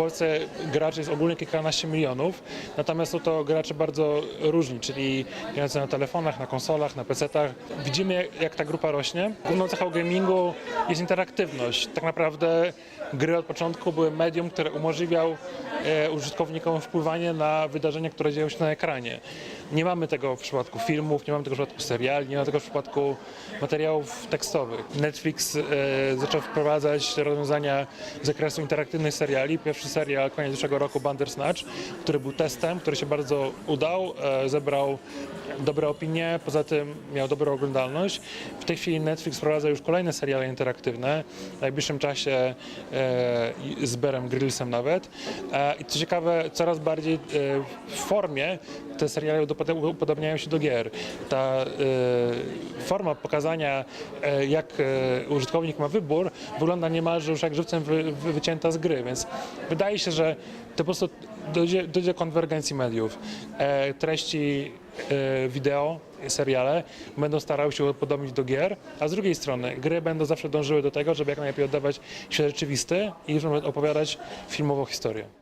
Polsce graczy jest ogólnie kilkanaście milionów, natomiast są to gracze bardzo różni, czyli grający na telefonach, na konsolach, na PC-tach. Widzimy, jak, ta grupa rośnie. Główną cechą gamingu jest interaktywność. Tak naprawdę gry od początku były medium, które umożliwiał e, użytkownikom wpływanie na wydarzenia, które dzieją się na ekranie. Nie mamy tego w przypadku filmów, nie mamy tego w przypadku seriali, nie mamy tego w przypadku materiałów tekstowych. Netflix e, zaczął wprowadzać rozwiązania z zakresu interaktywnych seriali. Pierwszy serial koniec zeszłego roku Bandersnatch, który był testem, który się bardzo udał, e, zebrał dobre opinie, poza tym miał dobrą oglądalność. W tej chwili Netflix wprowadza już kolejne seriale interaktywne, w najbliższym czasie e, z Berem Grillsem nawet. E, I co ciekawe, coraz bardziej w formie te seriale upod- upodobniają się do gier. Ta forma pokazania, e, jak e, użytkownik ma wybór, wygląda niemalże już jak żywcem wy, wy, wycięta z gry, więc wydaje się, że to po prostu dojdzie, dojdzie do konwergencji mediów. E, treści wideo, seriale będą starały się upodobnić do gier, a z drugiej strony gry będą zawsze dążyły do tego, żeby jak najlepiej oddawać świat rzeczywisty i opowiadać filmową historię.